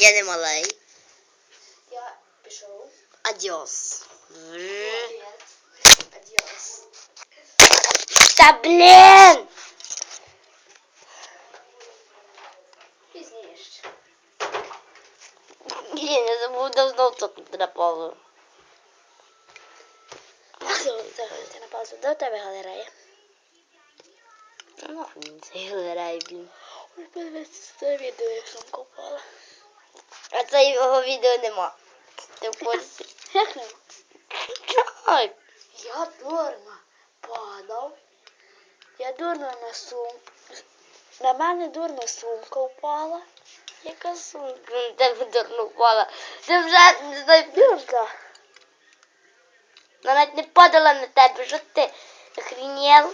Я не малий. Я пішов. Адіос. Адіос. Та блін! Пізніше. Блін, я забув давно тут на паузу. Ти на паузу. Де у тебе галерея? Ну, це галерея, блін. Ой, подивись це відео, як сумка впала. А це його відео нема. Ти в курсі? Так. Я дурно падав. Я дурно на сум. На мене дурно сумка впала. Яка сумка на тебе дурно впала. Ти вже не знаю, Дурка. вона навіть не падала на тебе. Що ти охренел?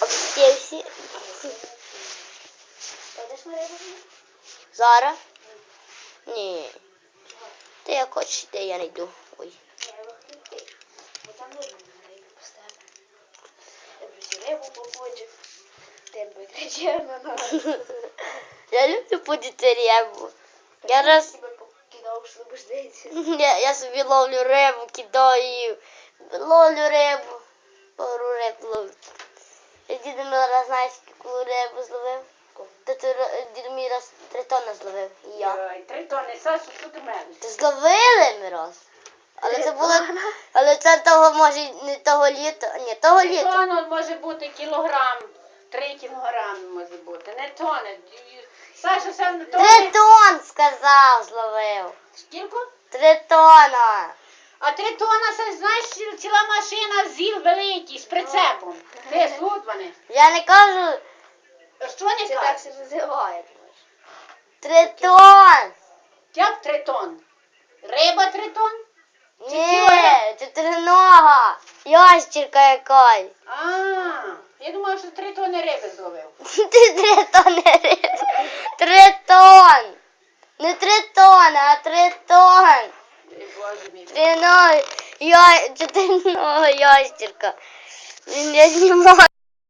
Обстівся. Зараз? Ні. Ти як хочеш, де я не йду. Ой. Я люблю подіти рибу. Я раз я, я собі ловлю рибу, кидаю. Ловлю рибу. Пару риб ловлю. Я діду раз знаєш, яку рибу зловив. Дід мій раз три тонни зловив. І я. Ой, Три тони, Сашу, що ти мене? Ти зловили ми раз. Але це було. Але це того може не того літа. Ні, того літа. Тонн може бути кілограм, три кілограми може бути, не тони. Саша, сам не Три тони. тонн сказав, зловив. Скільки? Три тонна. А три тонна, це знаєш, ці- ціла машина зіл великий з прицепом. Ти суд вони. Я не кажу Що не Це так кажеш? се називає. три тонн. Як три тонн? Риба три тонн? Ні, чотиринога. Ящірка якась. А, я думала, що три тонни риби зловив. Ти три тонни риби. Три тонн. Не три тонни, а три тонн. Ой, Боже мій. Три ноги. Я, чотиринога ящірка. Він я знімаю.